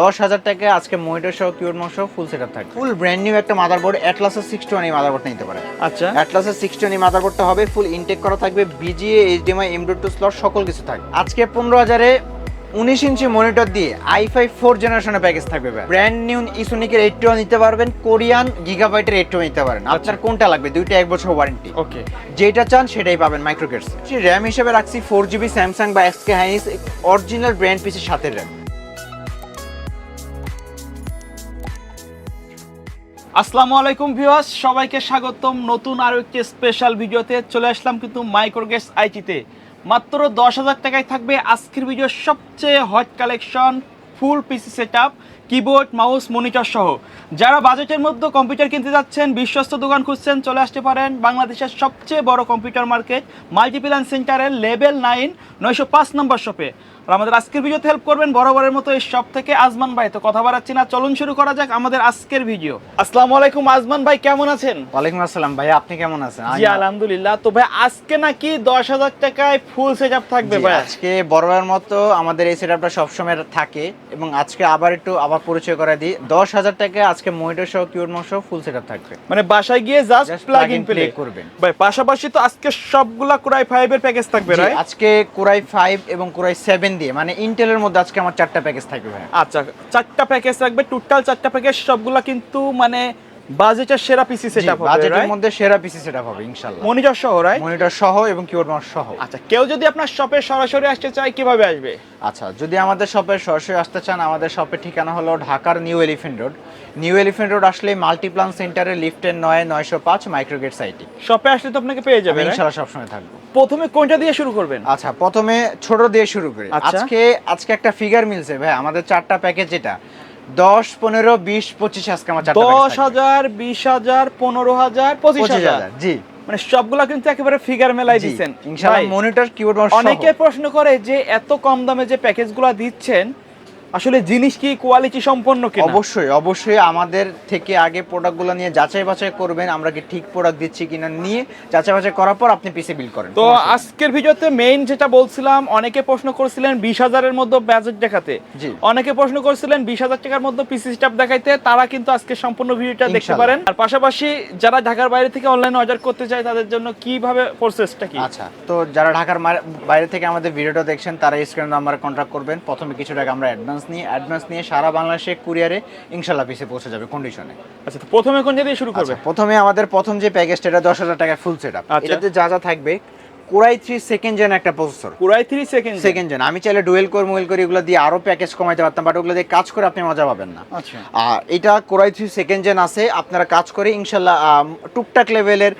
দশ হাজার টাকা আজকে মনিটর সহ কিউর সহ ফুল সেটআপ থাকে ফুল ব্র্যান্ড নিউ একটা মাদারবোর্ড অ্যাটলাসের সিক্সটি ওয়ান এই মাদারবোর্ডটা নিতে পারে আচ্ছা। অ্যাটলাসের সিক্সটি ওয়ান এই মাদারবোর্ডটা হবে ফুল ইনটেক করা থাকবে VGA HDMI M two slot সকল কিছু থাকবে। আজকে পনেরো হাজারে উনিশ ইঞ্চি মনিটর দিয়ে আই ফাইভ ফোর জেনারেশনের প্যাকেজ থাকবে ব্র্যান্ড নিউ ইসোনিকের এইট টু নিতে পারবেন কোরিয়ান গিগাবাইটের এইট টু নিতে পারেন। আপনার কোনটা লাগবে? দুইটা এক বছর ওয়ারেন্টি ওকে যেটা চান সেটাই পাবেন মাইক্রোকেটস র্যাম হিসেবে রাখছি ফোর জিবি স্যামসাং বা এক্সকে হাইনিস অরিজিনাল ব্র্যান্ড পিসের সাথে র্যাম আসসালামু আলাইকুম ভিউয়ার্স, সবাইকে স্বাগতম। নতুন আরও একটি স্পেশাল ভিডিওতে চলে আসলাম কিন্তু মাইক্রোগেস আইটিতে মাত্র দশ হাজার টাকায় থাকবে আজকের ভিডিওর সবচেয়ে hot collection full PC set keyboard mouse monitor সহ। যারা বাজেটের মধ্যে কম্পিউটার কিনতে যাচ্ছেন, বিশ্বস্ত দোকান খুঁজছেন, চলে আসতে পারেন বাংলাদেশের সবচেয়ে বড় কম্পিউটার মার্কেট মাল্টিপ্ল্যান সেন্টারের লেভেল নাইন নয়শো পাঁচ নম্বর শপে আর আমাদের আজকের ভিডিওতে হেল্প করবেন বরাবরের মতো এই শপ থেকে আজমান ভাই। তো কথা বাড়াচ্ছি না চলুন শুরু করা যাক আমাদের আজকের ভিডিও আসসালামু আলাইকুম আজমান ভাই কেমন আছেন? ওয়ালাইকুম আসসালাম ভাই আপনি কেমন আছেন? জি আলহামদুলিল্লাহ। তো ভাই আজকে নাকি দশ হাজার টাকায় ফুল সেট আপ থাকবে ভাই? আজকে বড়বার মতো আমাদের এই সেটআপটা সবসময় থাকে এবং আজকে আবার একটু আবার পরিচয় করে দিই। দশ হাজার টাকায় আজকে মনিটর সহ কিউর সহ ফুল সেটআপ থাকবে। মানে বাসায় গিয়ে জাস্ট প্লাগ ইন প্লে করবেন। ভাই পাশাপাশি তো আজকে সবগুলা কুরাই ফাইভ এর প্যাকেজ থাকবে রাইট আজকে কোরাই ফাইভ এবং কোরাই সেভেন দিয়ে মানে ইন্টেলের মধ্যে আজকে আমার চারটা প্যাকেজ থাকবে আচ্ছা চারটা প্যাকেজ থাকবে টোটাল চারটা প্যাকেজ সবগুলা কিন্তু মানে বাজেটের সেরা পিসি সেট আপ হবে বাজেটের মধ্যে সেরা পিসি সেটআপ হবে ইনশাআল্লাহ। মনিটর সহ রাইট মনিটর সহ এবং কিবোর্ড মাউস সহ। আচ্ছা কেউ যদি আপনার শপে সরাসরি আসতে চায় কীভাবে আসবে? আচ্ছা যদি আমাদের শপের সরাসরি আসতে চান আমাদের শপের ঠিকানা হলো ঢাকার new elephant road new elephant road আসলে মাল্টিপ্লান সেন্টারে লিফটের নয় নয়শো পাঁচ মাইক্রোগেট সাইটি শপে আসলে তো আপনাকে পেয়ে যাবে ইনশাআল্লাহ সবসময় থাকব। প্রথমে কোনটা দিয়ে শুরু করবেন? আচ্ছা প্রথমে ছোট দিয়ে শুরু করি। আচ্ছা। আজকে আজকে একটা ফিগার মিলছে ভাই। আমাদের চারটা প্যাকেজ যেটা দশ পনেরো বিশ পঁচিশ আজকে আমার দশ হাজার বিশ হাজার পনেরো হাজার পঁচিশ হাজার। হাজার জি। মানে সবগুলা কিন্তু একেবারে ফিগার মেলাই দিচ্ছেন ইনশাআল্লাহ মনিটর কিবোর্ড অনেকে প্রশ্ন করে যে এত কম দামে যে প্যাকেজগুলো দিচ্ছেন আসলে জিনিস কি কোয়ালিটি সম্পন্ন কি অবশ্যই অবশ্যই আমাদের থেকে আগে প্রোডাক্টগুলো নিয়ে যাচাই বাছাই করবেন আমরা কি ঠিক প্রোডাক্ট দিচ্ছি কিনা নিয়ে যাচাই বাছাই করার পর আপনি পিসে বিল করেন। তো। আজকের ভিডিওতে মেইন যেটা বলছিলাম অনেকে প্রশ্ন করেছিলেন বিশ হাজারের মধ্যে বাজেট দেখাতে। জি। অনেকে প্রশ্ন করেছিলেন বিশ হাজার টাকার মধ্যে পিসি স্টাফ দেখাইতে তারা কিন্তু আজকে সম্পূর্ণ ভিডিওটা দেখতে পারেন। আর পাশাপাশি যারা ঢাকার বাইরে থেকে অনলাইনে অর্ডার করতে চায় তাদের জন্য কীভাবে প্রসেসটা কি? আচ্ছা তো যারা ঢাকার বাইরে থেকে আমাদের ভিডিওটা দেখছেন তারা স্ক্রিন নাম্বারে কন্ট্যাক্ট করবেন। প্রথমে কিছু টাকা আমরা অ্যাডভান্স নিয়ে অ্যাডভান্স নিয়ে সারা বাংলাদেশে কুরিয়ারে ইনশাল্লাহ পিসে পৌঁছে যাবে কন্ডিশনে আচ্ছা তো প্রথমে কোন দিয়ে শুরু করবে? আচ্ছা প্রথমে আমাদের প্রথম যে প্যাকেজটা এটা দশ হাজার টাকার ফুল সেট আপ। এটাতে যা যা থাকবে core i three second gen একটা প্রসেসর পুরাই থ্রি সেকেন্ড সেকেন্ড জেন আমি চাইলে ডুয়েল কোর মোবাইল করে এগুলো দিয়ে আরও প্যাকেজ কমাইতে পারতাম বাট ওগুলো দিয়ে কাজ করে আপনি মজা পাবেন না। আচ্ছা। আর এটা কোরাই থ্রি সেকেন্ড জেন আছে আপনারা কাজ করে ইনশাল্লাহ টুকটাক লেভেলের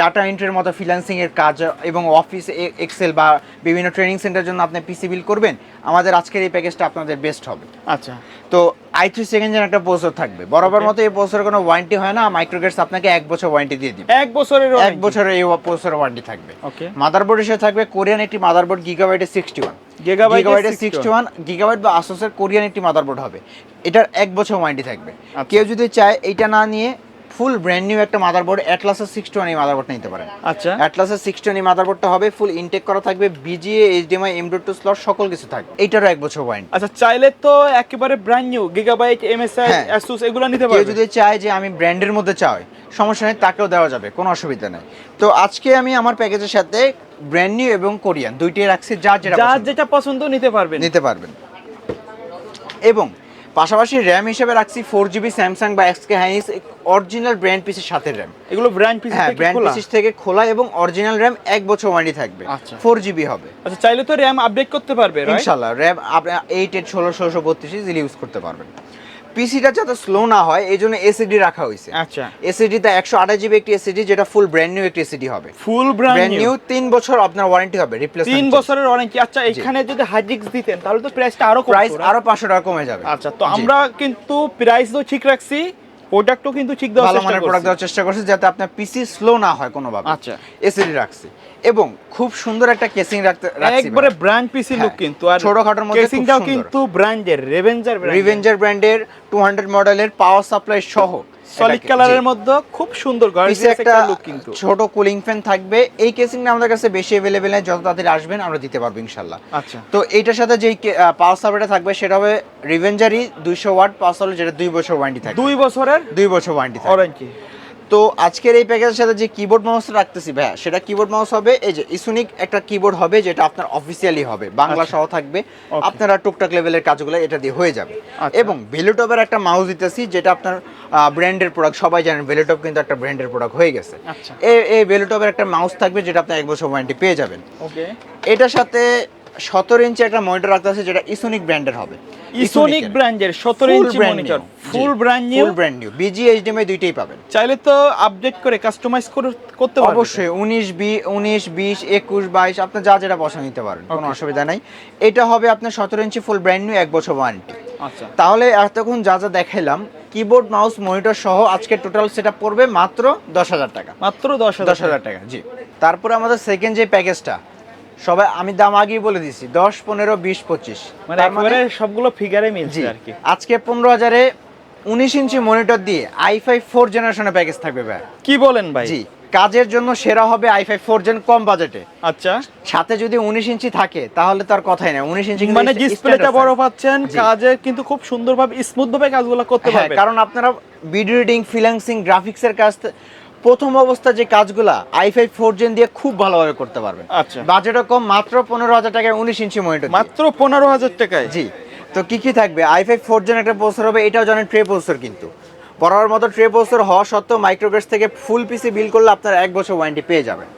ডাটা এন্ট্রির মতো ফ্রিল্যান্সিং এর কাজ এবং অফিস এক্সেল বা বিভিন্ন ট্রেনিং সেন্টারের জন্য আপনি পিসি বিল করবেন। আমাদের আজকের এই প্যাকেজটা আপনাদের বেস্ট হবে। আচ্ছা। তো আই থ্রি সেকেন্ড জেন একটা প্রসেসর থাকবে। বরাবর মতো এই প্রসেসরের কোনো ওয়ারেন্টি হয় না মাইক্রোগেটস আপনাকে এক বছর ওয়ারেন্টি দিয়ে দিবে। এক বছরের এক বছরের এই প্রসেসর ওয়ারেন্টি থাকবে। ওকে মাদারবোর্ড হিসেবে থাকবে কোরিয়ান একটি motherboard গিগাবাইটের sixty one 61 sixty one Gigabyte বা আসোসের কোরিয়ান একটি মাদারবোর্ড হবে। এটার এক বছর ওয়ারেন্টি থাকবে। আচ্ছা। কেউ যদি চায় এটা না নিয়ে ফুল ব্র্যান্ড নিউ একটা মাদারবোর্ড অ্যাটলাসের সিক্সটি ওয়ান এই মাদারবোর্ডটা নিতে পারেন। আচ্ছা। অ্যাটলাসের সিক্সটি ওয়ান এই মাদারবোর্ডটা হবে ফুল ইনটেক করা থাকবে VGA HDMI M two slot সকল কিছু থাকবে। এইটারও এক বছর ওয়ারেন্টি আচ্ছা চাইলে তো একেবারে brand new Gigabyte MSI. Asus এগুলো নিতে পারবে। যদি চায় যে আমি ব্র্যান্ডের মধ্যে চাই সমস্যা নেই তাকেও দেওয়া যাবে কোনো অসুবিধা নেই। তো আজকে আমি আমার প্যাকেজের সাথে ব্র্যান্ড নিউ এবং কোরিয়ান দুইটাই রাখছি যা যেটা পছন্দ। যেটা পছন্দ নিতে পারবেন। নিতে পারবেন। এবং পাশাপাশি র্যাম হিসেবে রাখছি ফোর জিবি স্যামসাং বা এক্সকে হাইনিস অরিজিনাল ব্র্যান্ড পিসের সাথে র্যাম এগুলো ব্র্যান্ড পিস হ্যাঁ থেকে ব্র্যান্ড খোলা? থেকে খোলা এবং অরিজিনাল র্যাম এক বছর ওয়ারেন্টি থাকবে। আচ্ছা। ফোর জিবি হবে। আচ্ছা চাইলে তো র্যাম আপডেট করতে পারবে? ইনশাল্লাহ র্যাম আপনি এইট এইট ষোলো ষোলোশো বত্রিশ ইজিলি ইউজ করতে পারবেন। পিসিটা যাতে স্লো না হয় এই জন্য এসিডি রাখা হয়েছে আচ্ছা। এসিডিতে একশো আঠাশ জিবি একটি এসিডি যেটা ফুল ব্র্যান্ড নিউ একটি এসিডি হবে। ফুল ব্র্যান্ড নিউ তিন বছর আপনার ওয়ারেন্টি হবে রিপ্লেস তিন বছরের ওয়ারেন্টি আচ্ছা এখানে যদি হাইডিক্স দিতেন তাহলে তো প্রাইসটা আরও প্রাইস আরও পাঁচশো টাকা কমে যাবে। আচ্ছা তো আমরা কিন্তু প্রাইস তো ঠিক রাখছি। প্রোডাক্টও কিন্তু ঠিক দেওয়ার চেষ্টা করছে। প্রোডাক্ট দেওয়ার চেষ্টা করছি যাতে আপনার পিসি স্লো না হয় কোনোভাবে। আচ্ছা। এসিডি রাখছি। এবং খুব সুন্দর একটা কেসিং রাখতে রাখছি একবারে ব্র্যান্ড পিসি লুক কিন্তু আর ছোটখাটোর মধ্যে কেসিংটাও কিন্তু ব্র্যান্ডের রেভেঞ্জার রিভেঞ্জার ব্র্যান্ডের টু হান্ড্রেড মডেলের পাওয়ার সাপ্লাই সহ। সলিড কালারের মধ্যে খুব সুন্দর গর্জিয়াস একটা লুক কিন্তু। ছোট কুলিং ফ্যান থাকবে। এই কেসিংটা আমাদের কাছে বেশি अवेलेबल নেই যত তাড়াতাড়ি আসবেন আমরা দিতে পারব ইনশাআল্লাহ আচ্ছা। তো এইটার সাথে যেই পাওয়ার সাপোর্টটা থাকবে সেটা হবে রিভেঞ্জারি দুইশো ওয়াট পাওয়ার সাপোর্ট যেটা দুই বছর ওয়ারেন্টি থাকবে। দুই বছরের দুই বছর ওয়ারেন্টি থাকবে। ওয়ারেন্টি তো আজকের এই প্যাকেজের সাথে যে কিবোর্ড মাউস রাখতেছি ভাইয়া সেটা কিবোর্ড মাউস হবে এই যে ইসুনিক একটা কিবোর্ড হবে যেটা আপনার অফিসিয়ালি হবে বাংলা আচ্ছা। সহ থাকবে। আপনারা টুকটাক লেভেলের কাজগুলো এটা দিয়ে হয়ে যাবে। আচ্ছা। এবং ভেলুটপের একটা মাউস দিতেছি যেটা আপনার ব্র্যান্ডের প্রোডাক্ট সবাই জানেন ভেলুটপ কিন্তু একটা ব্র্যান্ডের প্রোডাক্ট হয়ে গেছে। আচ্ছা। এই এই ভেলুটপের একটা মাউস থাকবে যেটা আপনি এক বছর ওয়ারেন্টি পেয়ে যাবেন। ওকে এটার সাথে সতেরো ইঞ্চি একটা মনিটর রাখতেছে যেটা ইসোনিক ব্র্যান্ডের হবে। ইসোনিক ব্র্যান্ডের 17 ইঞ্চি monitor full brand new full brand new VGA HDMI দুইটাই পাবেন। চাইলে তো আপডেট করে কাস্টমাইজ করে করতে পারবেন। অবশ্যই উনিশ বি উনিশ বিশ একুশ বাইশ আপনার যা যেটা পছন্দ নিতে পারেন কোনো অসুবিধা নাই। এটা হবে আপনার সতেরো ইঞ্চি ফুল ব্র্যান্ড নিউ এক বছর ওয়ারেন্টি আচ্ছা। তাহলে এতক্ষণ যা যা দেখাইলাম কিবোর্ড মাউস মনিটর সহ আজকে টোটাল সেট পড়বে মাত্র দশ হাজার টাকা। মাত্র 10 দশ হাজার টাকা জি। তারপরে আমাদের সেকেন্ড যে প্যাকেজটা সবাই আমি দাম আগেই বলে দিছি দশ পনেরো বিশ পঁচিশ। মানে তার সবগুলো ফিগারে মিলছে আর কি। আজকে পনেরো হাজারে উনিশ ইঞ্চি মনিটর দিয়ে আই ফাইভ ফোর জেনারেশনের প্যাকেজ থাকবে ভাই। কি বলেন ভাই? জি কাজের জন্য সেরা হবে আই ফাইভ ফোর জেন কম বাজেটে আচ্ছা। সাথে যদি উনিশ ইঞ্চি থাকে তাহলে তার কথাই না উনিশ ইঞ্চি মানে ডিসপ্লেটা বড় পাচ্ছেন কাজে কিন্তু খুব সুন্দরভাবে স্মুথ ভাবে কাজগুলো করতে হ্যাঁ পারবেন। কারণ আপনারা ভিডিও এডিটিং ফ্রিল্যান্সিং গ্রাফিক্সের কাজ প্রথম অবস্থা যে কাজগুলা আই ফাইভ ফোর জেন দিয়ে খুব ভালোভাবে করতে পারবেন। আচ্ছা। বাজেটও কম মাত্র পনেরো হাজার টাকায় উনিশ ইঞ্চি মনিটর মাত্র পনেরো হাজার টাকায়? জি। তো কি কি থাকবে? আই ফাইভ ফোর জেন একটা প্রসেসর হবে এটাও জানেন ট্রে প্রসেসর কিন্তু। পড়ার মতো ট্রে প্রসেসর হওয়া সত্ত্বেও মাইক্রোগ্রেস থেকে ফুল পিসি বিল করলে আপনার এক বছর ওয়ারেন্টি পেয়ে যাবেন।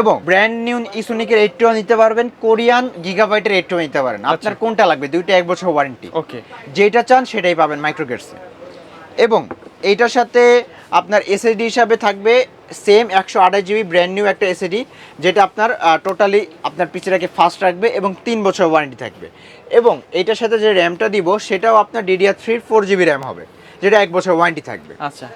এবং ব্র্যান্ড নিউ ইসোনিকের এইটটিও নিতে পারবেন কোরিয়ান গিগাবাইটের এইটটিও নিতে পারেন। আপনার আচ্ছা। কোনটা লাগবে? দুইটা এক বছর ওয়ারেন্টি ওকে যেটা চান সেটাই পাবেন মাইক্রোগেটসে এবং এইটার সাথে আপনার এসএসডি হিসাবে থাকবে সেম একশো আঠাশ জিবি ব্র্যান্ড নিউ একটা এসএসডি যেটা আপনার টোটালি আপনার পিছিয়ে ফাস্ট রাখবে এবং তিন বছর ওয়ারেন্টি থাকবে। এবং এইটার সাথে যে র্যামটা দিব সেটাও আপনার ডিডিআর থ্রির ফোর জিবি র্যাম হবে যেটা এক বছর ওয়ারেন্টি থাকবে। আচ্ছা।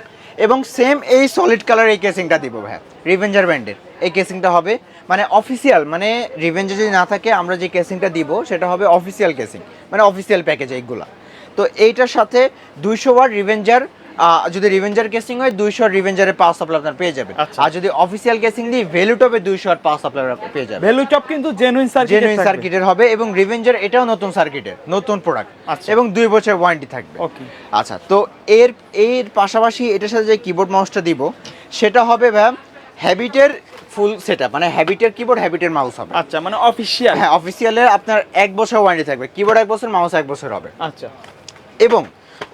এবং সেম এই সলিড কালার এই কেসিংটা দিব ভাই রিভেঞ্জার ব্র্যান্ডের এই কেসিংটা হবে মানে অফিসিয়াল মানে রিভেঞ্জার যদি না থাকে আমরা যে কেসিংটা দিব সেটা হবে অফিসিয়াল কেসিং মানে অফিসিয়াল প্যাকেজ এইগুলা। তো এইটার সাথে দুইশো ওয়াট রিভেঞ্জার যদি রিভেঞ্জার কেসিং হয় দুইশো রিভেঞ্জারের পাওয়ার সাপ্লাই আপনার পেয়ে যাবেন। আচ্ছা। আর যদি অফিসিয়াল কেসিং দিই ভ্যালুটপে দুইশো ওয়াট পাওয়ার সাপ্লাই পেয়ে যাবেন। ভ্যালু টপ কিন্তু জেনুইন জেনুইন সার্কিটের হবে এবং রিভেঞ্জার এটাও নতুন সার্কিটের নতুন প্রোডাক্ট আচ্ছা। এবং দুই বছর ওয়ারেন্টি থাকবে। আচ্ছা তো এর এর পাশাপাশি এটার সাথে যে কিবোর্ড মাউসটা দিব সেটা হবে ম্যাম হ্যাবিটের ফুল সেট মানে হ্যাবিটের কিবোর্ড হ্যাবিটের মাউস হবে। আচ্ছা মানে অফিশিয়াল হ্যাঁ অফিসিয়ালে আপনার এক বছর ওয়ারেন্টি থাকবে। কিবোর্ড এক বছর মাউস এক বছর হবে। আচ্ছা। এবং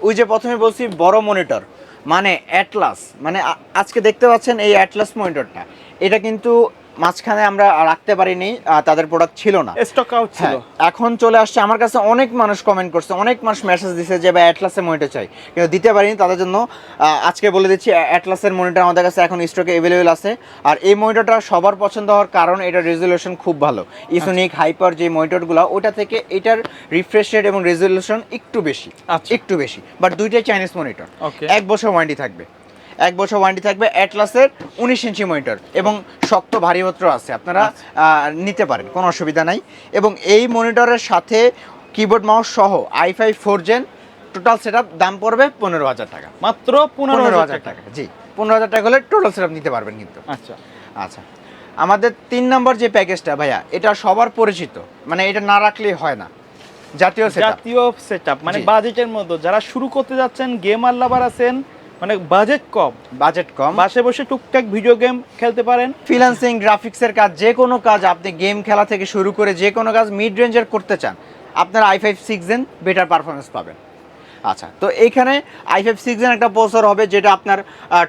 ওই যে প্রথমে বলছি বড় মনিটর মানে অ্যাটলাস মানে আজকে দেখতে পাচ্ছেন এই অ্যাটলাস মনিটরটা এটা কিন্তু মাঝখানে আমরা রাখতে পারিনি তাদের প্রোডাক্ট ছিল না। স্টক আউট ছিল। হ্যাঁ এখন চলে আসছে। আমার কাছে অনেক মানুষ কমেন্ট করছে অনেক মানুষ মেসেজ দিছে যে ভাই অ্যাটলাসের মনিটর চাই। কিন্তু দিতে পারিনি তাদের জন্য। আজকে বলে দিচ্ছি অ্যাটলাসের মনিটর আমাদের কাছে এখন স্টকে অ্যাভেলেবেল আছে। আর এই মনিটরটা সবার পছন্দ হওয়ার কারণ এটা রেজলিউশন খুব ভালো। ইসোনিক হাইপার যে মনিটরগুলো ওটা থেকে এটার রিফ্রেশ রেট এবং রেজলিউশন একটু বেশি। আচ্ছা। একটু বেশি। বাট দুইটাই চাইনিজ মনিটর. এক বছর ওয়ারেন্টি থাকবে। এক বছর ওয়ারেন্টি থাকবে অ্যাটলাসের উনিশ ইঞ্চি মনিটর এবং শক্ত ভারী ভারীপত্র আছে আপনারা নিতে পারেন কোনো অসুবিধা নাই। এবং এই মনিটরের সাথে কিবোর্ড মাউস সহ I five four gen total set দাম পড়বে পনেরো হাজার টাকা। মাত্র পনেরো হাজার টাকা। জি। পনেরো হাজার টাকা হলে টোটাল সেট নিতে পারবেন কিন্তু। আচ্ছা। আচ্ছা। আমাদের তিন নম্বর যে প্যাকেজটা ভাইয়া এটা সবার পরিচিত মানে এটা না রাখলেই হয় না। জাতীয় সেট জাতীয় সেটআপ মানে বাজেটের মধ্যে। যারা শুরু করতে যাচ্ছেন গেম লাভার আছেন মানে বাজেট কম। বাজেট কম। বাসে বসে টুকটাক ভিডিও গেম খেলতে পারেন। ফ্রিল্যান্সিং গ্রাফিক্সের কাজ যে কোনো কাজ আপনি গেম খেলা থেকে শুরু করে যে কোনো কাজ মিড রেঞ্জের করতে চান আপনারা I five six gen better performance পাবেন। আচ্ছা তো এইখানে আই ফাইভ সিক্স জেন একটা প্রসেসর হবে যেটা আপনার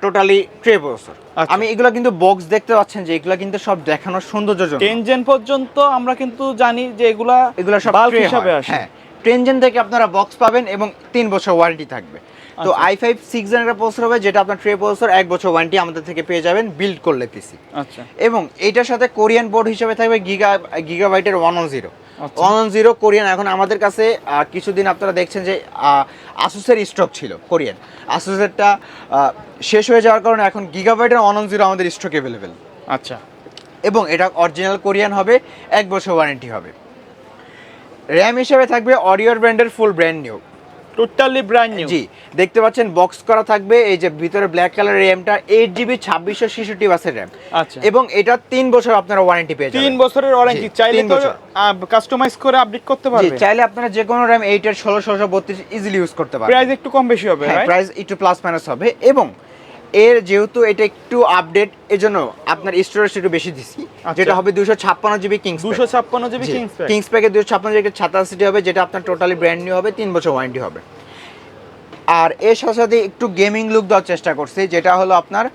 টোটালি ট্রে প্রসেসর। আমি এগুলো কিন্তু বক্স দেখতে পাচ্ছেন যে এগুলো কিন্তু সব দেখানোর সৌন্দর্যের জন্য। টেন জেন পর্যন্ত আমরা কিন্তু জানি যে এগুলা এগুলো সব হিসাবে আসে। হ্যাঁ। টেনজেন থেকে আপনারা বক্স পাবেন এবং তিন বছর ওয়ারেন্টি থাকবে। তো। আই ফাইভ সিক্স জেন একটা প্রসেসর হবে যেটা আপনার ট্রে প্রসেসর এক বছর ওয়ারেন্টি আমাদের থেকে পেয়ে যাবেন বিল্ড করলে পিসি আচ্ছা। এবং এটার সাথে কোরিয়ান বোর্ড হিসেবে থাকবে giga গিগাবাইটের one on zero. One on zero Korean এখন আমাদের কাছে কিছুদিন আপনারা দেখছেন যে আসুসের স্টক ছিল কোরিয়ান। আসুসেরটা শেষ হয়ে যাওয়ার কারণে এখন গিগাবাইটের ওয়ান অন জিরো আমাদের স্টক অ্যাভেলেবেল আচ্ছা। এবং এটা অরিজিনাল কোরিয়ান হবে এক বছর ওয়ারেন্টি হবে। র্যাম হিসেবে থাকবে অরিওর ব্র্যান্ডের full brand new totally brand new জি দেখতে পাচ্ছেন বক্স করা থাকবে এই যে ভিতরে ব্ল্যাক কালার র্যামটা এইট জিবি ছাব্বিশশো ছেষট্টি বাসের র্যাম আচ্ছা। এবং এটা তিন বছর আপনারা ওয়ারেন্টি পেয়ে তিন বছরের ওয়ারেন্টি চাইলে তো কাস্টমাইজ করে আপডেট করতে জি পারবে চাইলে আপনারা যে কোনো র্যাম এইট এর ষোলো ষোলোশো বত্রিশ ইজিলি ইউজ করতে পারবেন। প্রাইস একটু কম বেশি হবে হ্যাঁ প্রাইস একটু প্লাস মাইনাস হবে। এবং এর যেহেতু এটা একটু আপডেট এজন্য আপনার স্টোরেজ একটু বেশি দিছি। আচ্ছা। যেটা হবে দুশো ছাপ্পান্ন জিবি কিংস দুশো ছাপ্পান্ন জিবি কিংস কিংস প্যাকে দুশো ছাপ্পান্ন জিবি সাতাশিটি হবে যেটা আপনার টোটালি ব্র্যান্ড নিউ হবে তিন বছর ওয়ারেন্টি হবে। আর এর সাথে সাথে একটু গেমিং লুক দেওয়ার চেষ্টা করছি যেটা হলো আপনার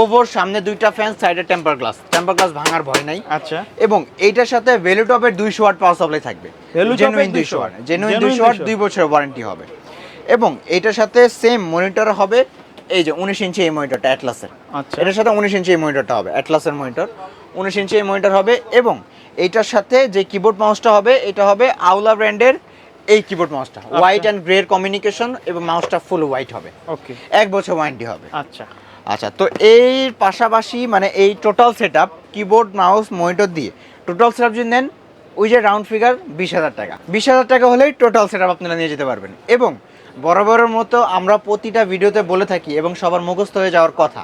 ওভার সামনে দুইটা ফ্যান সাইডে টেম্পার গ্লাস টেম্পার গ্লাস ভাঙার ভয় নাই। আচ্ছা। এবং এইটার সাথে ভ্যালুটপের দুইশো ওয়াট পাওয়ার সাপ্লাই থাকবে। জেনুইন 200 দুইশো ওয়াট জেনুইন দুইশো ওয়াট 200 দুই বছরের ওয়ারেন্টি হবে। এবং এটার সাথে সেম মনিটর হবে এই যে উনিশ ইঞ্চি এই মনিটরটা অ্যাটলাসের আচ্ছা। এটার সাথে উনিশ ইঞ্চি এই মনিটরটা হবে অ্যাটলাসের মনিটর। উনিশ ইঞ্চি এই মনিটর হবে এবং এইটার সাথে যে কিবোর্ড মাউসটা হবে এটা হবে আউলা ব্র্যান্ডের এই কিবোর্ড মাউসটা হোয়াইট অ্যান্ড গ্রে কমিউনিকেশন এবং মাউসটা ফুল হোয়াইট হবে। ওকে এক বছর ওয়ারেন্টি হবে। আচ্ছা। আচ্ছা তো এই পাশাপাশি মানে এই total set up keyboard mouse monitor দিয়ে টোটাল সেট যদি নেন ওই যে রাউন্ড ফিগার বিশ হাজার টাকা। বিশ হাজার টাকা হলেই টোটাল সেট আপ আপনারা নিয়ে যেতে পারবেন। এবং বরাবরের মতো আমরা প্রতিটা ভিডিওতে বলে থাকি এবং সবার মুখস্থ হয়ে যাওয়ার কথা।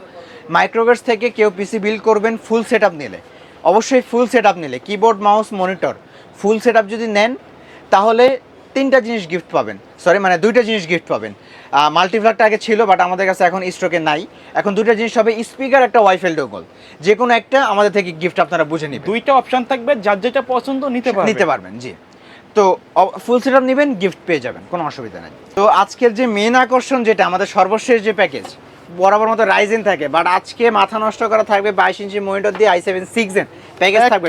মাইক্রোগেস থেকে কেউ পিসি বিল্ড করবেন ফুল সেট নিলে। অবশ্যই ফুল সেট নিলে। Keyboard mouse monitor full set যদি নেন তাহলে তিনটা জিনিস গিফট পাবেন। সরি মানে দুইটা জিনিস গিফট পাবেন। মাল্টিপ্লাকটা আগে ছিল বাট আমাদের কাছে এখন স্টকে নাই। এখন দুইটা জিনিস হবে স্পিকার একটা ওয়াইফাই ডোগল যে কোনো একটা আমাদের থেকে গিফট আপনারা বুঝে নেবেন। দুইটা অপশন থাকবে যার যেটা পছন্দ নিতে নিতে পারবেন জি। তো ফুল সেট আপ নেবেন গিফট পেয়ে যাবেন কোনো অসুবিধা নেই। তো আজকের যে মেন আকর্ষণ যেটা আমাদের সর্বশেষ যে প্যাকেজ বরাবর মতো রাইজেন থাকে বাট আজকে মাথা নষ্ট করা থাকবে বাইশ ইঞ্চি মনিটর দিয়ে I seven six N package থাকবে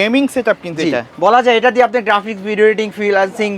গেমিং সেটআপ কিন্তু এটা। বলা যায় এটা দিয়ে আপনি graphics video editing freelancing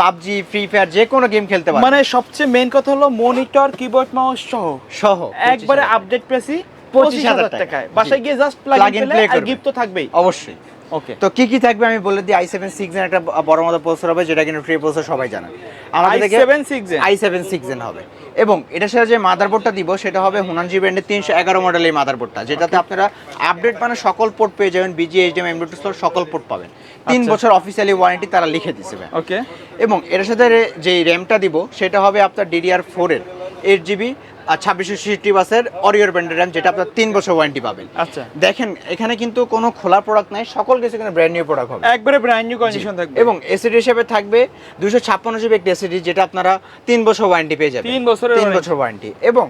PUBG free fire যে কোনো গেম খেলতে পারেন মানে সবচেয়ে মেন কথা হলো মনিটর কিবোর্ড মাউস সহ। সহ একবারে আপডেট 25,000 পঁচিশ হাজার টাকায়। টাকায়। বাসায় গিয়ে জাস্ট প্লাগ ইন প্লে আর গিফট তো থাকবেই। অবশ্যই। ওকে তো কি কি থাকবে আমি বলে দিই আই সেভেন সিক্স একটা বড় মতো পোস্টার হবে যেটা কিন্তু ফ্রি পোস্টার সবাই জানেন আমাদের থেকে seven six I seven six হবে। এবং এটার সাথে যে মাদারবোর্ডটা দিব সেটা হবে হুনানজি ব্র্যান্ডের তিনশো এগারো মডেলের মাদারবোর্ডটা যেটাতে আপনারা আপডেট মানে সকল পোর্ট পেয়ে যাবেন বিজি এইচডিএম এমডি টু সকল পোর্ট পাবেন। তিন আচ্ছা। বছর অফিসিয়ালি ওয়ারেন্টি তারা লিখে দিচ্ছে। ওকে এবং এটার সাথে যে র্যামটা দিব সেটা হবে আপনার ডিডিআর ফোরের এইট জিবি আর ছাব্বিশশো বাসের অরিওর ব্র্যান্ডের র্যাম যেটা আপনার তিন বছর ওয়ারেন্টি পাবেন। আচ্ছা। দেখেন এখানে কিন্তু কোনো খোলা প্রোডাক্ট নাই সকল কিছু কিন্তু ব্র্যান্ড নিউ প্রোডাক্ট হবে। একবারে ব্র্যান্ড নিউ কন্ডিশন থাকবে। এবং এসিডি হিসেবে থাকবে দুশো ছাপ্পান্ন জিবি একটা এসিডি যেটা আপনারা তিন বছর ওয়ারেন্টি পেয়ে যাবেন। তিন বছরের তিন বছর ওয়ারেন্টি এবং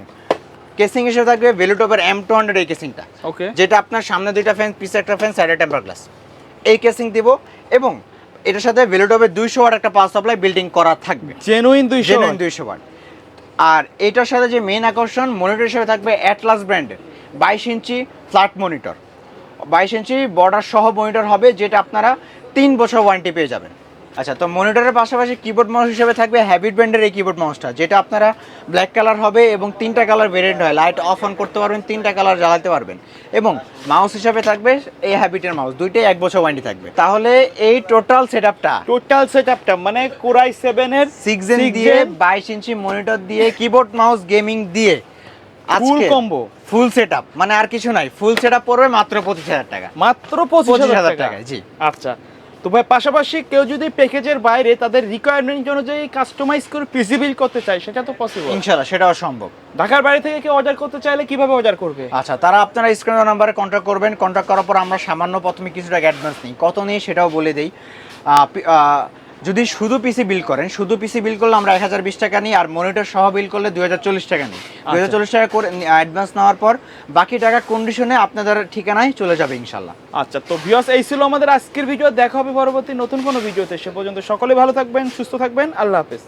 কেসিং হিসেবে থাকবে ভেলুটপের এম টু হান্ড্রেড এই কেসিংটা ওকে যেটা আপনার সামনে দুইটা ফ্যান পিছে একটা ফ্যান সাইডে টেম্পার গ্লাস এই কেসিং দিব এবং এটার সাথে ভেলুটপের দুইশো ওয়াট একটা পাওয়ার সাপ্লাই বিল্ডিং করা থাকবে। জেনুইন দুইশো জেনুইন দুইশো ওয়াট আর এটার সাথে যে মেন আকর্ষণ মনিটর হিসেবে থাকবে অ্যাটলাস ব্র্যান্ডের বাইশ ইঞ্চি ফ্ল্যাট মনিটর বাইশ ইঞ্চি বর্ডার সহ মনিটর হবে, যেটা আপনারা তিন বছর ওয়ারেন্টি পেয়ে যাবেন। আচ্ছা তো মনিটরের পাশাপাশি কিবোর্ড মাউস হিসেবে থাকবে হ্যাবিট ব্র্যান্ডের এই কিবোর্ড মাউসটা যেটা আপনারা ব্ল্যাক কালার হবে এবং তিনটা কালার ভেরিয়েন্ট হয়। লাইট অফ অন করতে পারবেন তিনটা কালার জ্বালাতে পারবেন। এবং মাউস হিসেবে থাকবে এই হ্যাবিটের মাউস দুইটাই এক বছর ওয়ারেন্টি থাকবে। তাহলে এই টোটাল সেট আপটা টোটাল সেটআপটা মানে কোরাই 7 এর সিক্স দিয়ে বাইশ ইঞ্চি মনিটর দিয়ে কিবোর্ড মাউস গেমিং দিয়ে ফুল কম্বো ফুল সেট মানে আর কিছু নাই ফুল সেট আপ পড়বে মাত্র পঁচিশ হাজার টাকা। মাত্র পঁচিশ হাজার টাকা। জি। আচ্ছা। তো ভাই পাশাপাশি কেউ যদি প্যাকেজের বাইরে তাদের রিকোয়ারমেন্ট অনুযায়ী কাস্টমাইজ করে ফিজিবল করতে চায় সেটা তো পসিবল ইনশাআল্লাহ সেটাও সম্ভব। ঢাকার বাইরে থেকে কেউ অর্ডার করতে চাইলে কীভাবে অর্ডার করবে? আচ্ছা তারা আপনারা স্ক্রিনের নাম্বারে কন্ট্যাক্ট করবেন। কন্ট্যাক্ট করার পর আমরা সামান্য প্রথমে কিছু টাকা অ্যাডভান্স নিই। কত নিই সেটাও বলে দিই। যদি শুধু পিসি বিল করেন শুধু পিসি বিল করলে আমরা এক হাজার বিশ টাকা নিই আর মনিটর সহ বিল করলে দুই হাজার চল্লিশ টাকা নিই। দুই হাজার চল্লিশ টাকা করে অ্যাডভান্স নেওয়ার পর বাকি টাকা কন্ডিশনে আপনাদের ঠিকানায় চলে যাবে ইনশাল্লাহ। আচ্ছা তো ভিওস এই ছিল আমাদের আজকের ভিডিও দেখা হবে পরবর্তী নতুন কোনো ভিডিওতে সে পর্যন্ত সকলে ভালো থাকবেন সুস্থ থাকবেন। আল্লাহ হাফেজ।